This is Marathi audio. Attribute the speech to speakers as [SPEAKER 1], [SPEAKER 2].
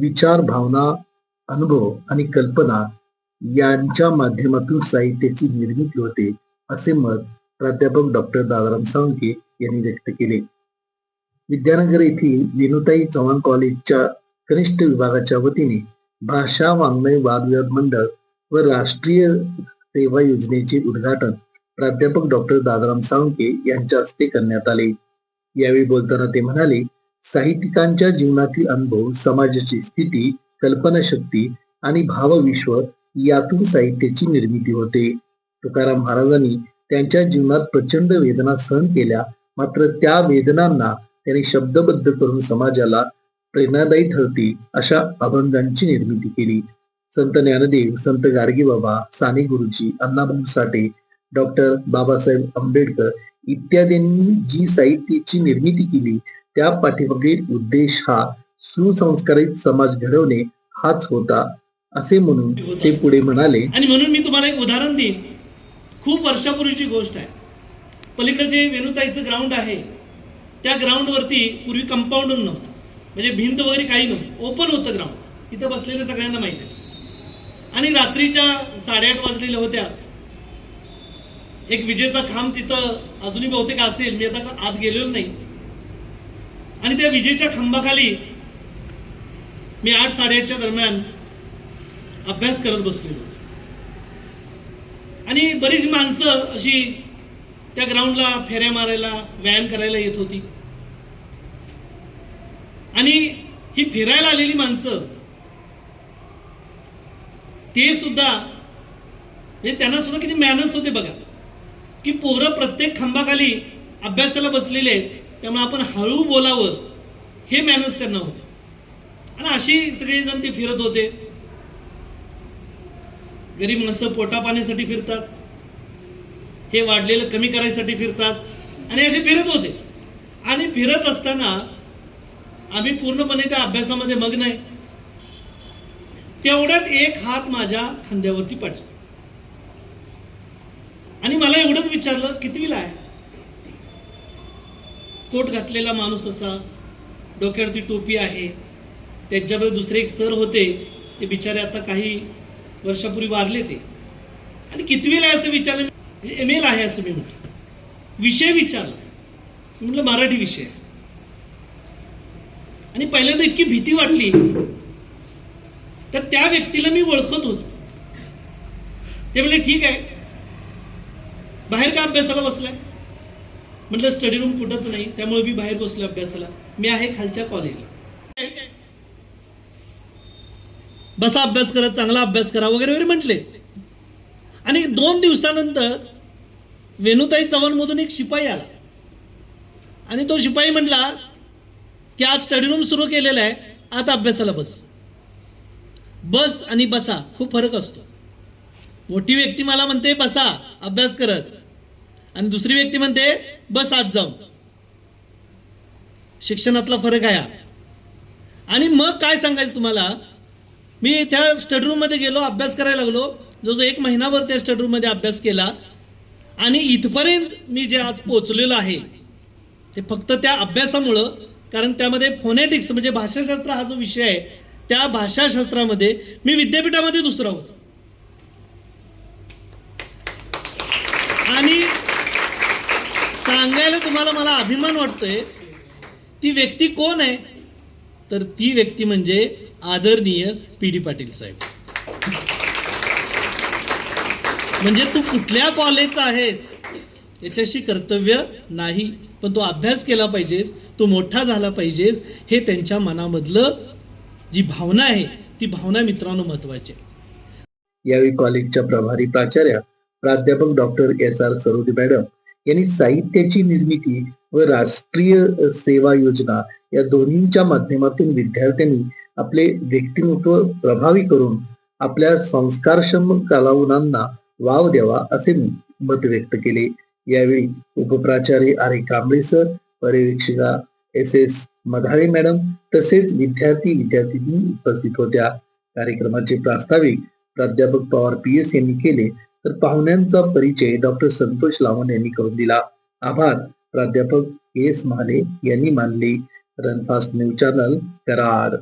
[SPEAKER 1] विचार भावना अनुभव आणि कल्पना यांच्या माध्यमातून साहित्याची निर्मिती होते असे मत प्राध्यापक डॉक्टर दादाराम सावंके यांनी व्यक्त केले. विद्यानगर येथील विनुताई चव्हाण कॉलेजच्या कनिष्ठ विभागाच्या वतीने भाषा वाङ्मय वादविवाद मंडळ व राष्ट्रीय सेवा योजनेचे उद्घाटन प्राध्यापक डॉक्टर दादाराम सावंके यांच्या हस्ते करण्यात आले. यावेळी बोलताना ते म्हणाले साहित्यिकांच्या जीवनातील अनुभव समाजाची स्थिती कल्पनाशक्ती आणि भावविश्व यातून साहित्याची निर्मिती होते. तुकाराम महाराजांनी त्यांच्या जीवनात प्रचंड वेदना सहन केल्या. मात्र त्या वेदनांना त्यांनी शब्दबद्ध करून समाजाला प्रेरणादायी ठरतील अशा अभंगांची निर्मिती केली. संत ज्ञानदेव संत गाडगे बाबा साने गुरुजी अण्णाभाऊ साठे डॉक्टर बाबासाहेब आंबेडकर इत्यादींनी जी साहित्याची निर्मिती केली त्या पाठीमागील उद्देश हा सुसंस्कारित समाज घडवणे हाच होता असे म्हणून ते पुढे म्हणाले.
[SPEAKER 2] आणि म्हणून मी तुम्हाला एक उदाहरण देईन. खूप वर्षापूर्वीची गोष्ट आहे. पलीकडे जे वेणुताईचं ग्राउंड आहे त्या ग्राउंडवरती पूर्वी कंपाऊंड नव्हतं म्हणजे भिंत वगैरे काही नव्हतं. ओपन होतं ग्राउंड इथं बसलेलं सगळ्यांना माहिती आहे. आणि रात्रीच्या साडेआठ वाजलेल्या होत्या. एक विजेचा खांब तिथं अजूनही बहुतेक असेल. मी आता आत गेलेलो नाही. आणि त्या विजेच्या खांबाखाली मी आठ साडेआठच्या दरम्यान अभ्यास करत बसलेलो. आणि बरीच माणसं अशी त्या ग्राउंडला फेऱ्या मारायला व्यायाम करायला येत होती. आणि ही फिरायला आलेली माणसं ते सुद्धा म्हणजे त्यांना सुद्धा किती मॅनर्स होते बघा. की पोरं प्रत्येक खांबाखाली अभ्यासाला बसलेले आहेत. त्यामुळे आपण हळू बोलावं हे मॅनर्स त्यांना होते. आणि अशी सगळेजण ते फिरत होते. गरीब माणसं पोटा पाण्यासाठी फिरतात. हे वाढलेलं कमी करायसाठी फिरतात. आणि असे फिरत होते. आणि फिरत असताना आम्ही पूर्णपणे त्या अभ्यासामध्ये मग्न आहे. तेवढ्यात एक हात माझ्या खांद्यावरती पडला. आणि मला एवढंच विचारलं कितवीला आहे? कोट घातलेला माणूस असा डोक्यावरती टोपी आहे त्याच्याबरोबर दुसरे एक सर होते ते बिचारे आता काही वर्षापूर्वी वारले ते. आणि कितवीला आहे असं विचारलं? म्हणजे एम एल आहे असं मी म्हटलं. विषय विचारला. म्हटलं मराठी विषय आणि पहिल्यांदा इतकी भीती वाटली. तर त्या व्यक्तीला मी ओळखत होतो. ते म्हणले ठीक आहे. बाहेर का अभ्यासाला बसलाय? म्हटलं स्टडी रूम कुठंच नाही त्यामुळे मी बाहेर बसलो अभ्यासाला. मी आहे खालच्या कॉलेजला बसा अभ्यास करा चांगला अभ्यास करा वगैरे वगैरे म्हटले. आणि दोन दिवसानंतर वेणुताई चव्हाणमधून एक शिपाई आला. आणि तो शिपाई म्हटला की आज स्टडी रूम सुरू केलेला आहे आता अभ्यासाला बस. बस आणि बसा खूप फरक असतो. मोठी व्यक्ती मला म्हणते बसा अभ्यास करत. आणि दुसरी व्यक्ती म्हणते बस आज जाऊ. शिक्षणातला फरक आहे हा. आणि मग काय सांगायचं तुम्हाला? मी त्या स्टडी रूममध्ये गेलो अभ्यास करायला लागलो. जो जो एक महिनाभर त्या स्टडी रूममध्ये अभ्यास केला. आणि इथपर्यंत मी जे आज पोचलेलो आहे ते फक्त त्या अभ्यासामुळं कारण त्यामध्ये फोनेटिक्स म्हणजे भाषाशास्त्र हा जो विषय आहे त्या भाषाशास्त्रामध्ये मी विद्यापीठामध्ये दुसरा होतो आणि सांगायला तुम्हाला मला अभिमान वाटतोय. ती व्यक्ती कोण आहे? तर ती व्यक्ती म्हणजे आदरणीय पी डी पाटील साहेब. म्हणजे तू कुठल्या कॉलेजचा आहेस? याच्याशी कर्तव्य नाही पण तो अभ्यास केला पाहिजेस तो मोठा झाला पाहिजेस हे त्यांच्या मनामधलं जी भावना आहे ती भावना मित्रांनो महत्वाची आहे.
[SPEAKER 1] यावेळी कॉलेजच्या प्रभारी प्राचार्य प्राध्यापक doctor S R Sarodi madam यांनी साहित्याची निर्मिती व राष्ट्रीय सेवा योजना या दोन्हीच्या माध्यमातून विद्यार्थ्यांनी आपले व्यक्तिमत्व प्रभावी करून आपल्या संस्कारक्षम कलावुनांना वाव द्यावा असे मत व्यक्त केले. यावेळी उपप्राचार्य आर ए कांबळे सर पर्यवेक्षिका एस एस मधाळे मॅडम तसेच विद्यार्थी विद्यार्थिनी उपस्थित होत्या. कार्यक्रमाचे प्रास्ताविक प्राध्यापक पवार पी एस यांनी केले. तर पाहुण्यांचा परिचय डॉक्टर संतोष लावण यांनी करून दिला. आभार. प्राध्यापक एस महाले यांनी मानले. Run fast news channel Karad.